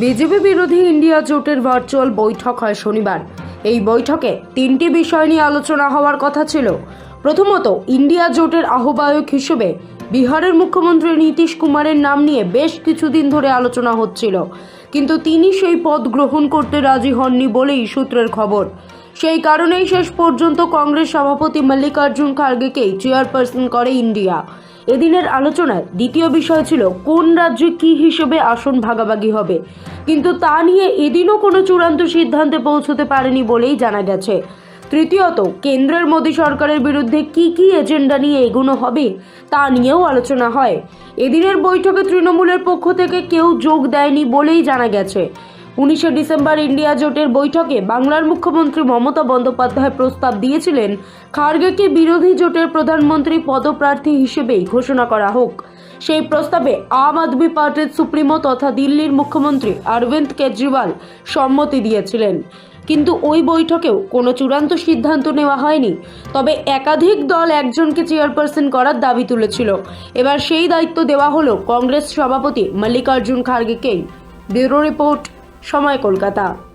BJP বিরোধী India জোটের virtual বৈঠক হয় শনিবার। এই বৈঠকে তিনটি বিষয় নিয়ে আলোচনা হওয়ার কথা ছিল। প্রথমত, ইন্ডিয়া জোটের আহ্বায়ক হিসেবে বিহারের মুখ্যমন্ত্রী নীতিশ কুমারের নাম নিয়ে বেশ কিছুদিন ধরে আলোচনা হচ্ছিল। কিন্তু তিনি সেই পদ গ্রহণ করতে রাজি হননি বলেই সূত্রের খবর। সেই কারণেই শেষ পর্যন্ত কংগ্রেস সভাপতি মল্লিকার্জুন খার্গেকেই চেয়ারপারসন করে ইন্ডিয়া। এদিনের আলোচনায় দ্বিতীয় বিষয় ছিল, কোন রাজ্যে কি হিসেবে আসন ভাগাভাগি হবে? কিন্তু তা নিয়ে এদিনও কোনো চূড়ান্ত সিদ্ধান্তে পৌঁছতে পারেনি বলেই জানা গেছে। তৃতীয়ত, কেন্দ্রের মোদী সরকারের বিরুদ্ধে কি কি এজেন্ডা নিয়ে এগোনো হবে তা নিয়েও আলোচনা হয়। এদিনের বৈঠকে তৃণমূলের পক্ষ থেকে কেউ যোগ দেয়নি বলেই জানা গেছে। উনিশে ডিসেম্বর ইন্ডিয়া জোটের বৈঠকে বাংলার মুখ্যমন্ত্রী মমতা বন্দ্যোপাধ্যায় প্রস্তাব দিয়েছিলেন, খার্গেকে বিরোধী জোটের প্রধানমন্ত্রী পদপ্রার্থী হিসেবেই ঘোষণা করা হোক। সেই প্রস্তাবে আম আদমি পার্টির সুপ্রিমো তথা দিল্লির মুখ্যমন্ত্রী অরবিন্দ কেজরিওয়াল সম্মতি দিয়েছিলেন। কিন্তু ওই বৈঠকেও কোনো চূড়ান্ত সিদ্ধান্ত নেওয়া হয়নি। তবে একাধিক দল একজনকে চেয়ারপারসন করার দাবি তুলেছিল। এবার সেই দায়িত্ব দেওয়া হলো কংগ্রেস সভাপতি মল্লিকার্জুন খার্গেকেই। ব্যুরো রিপোর্ট সময় কলকাতা।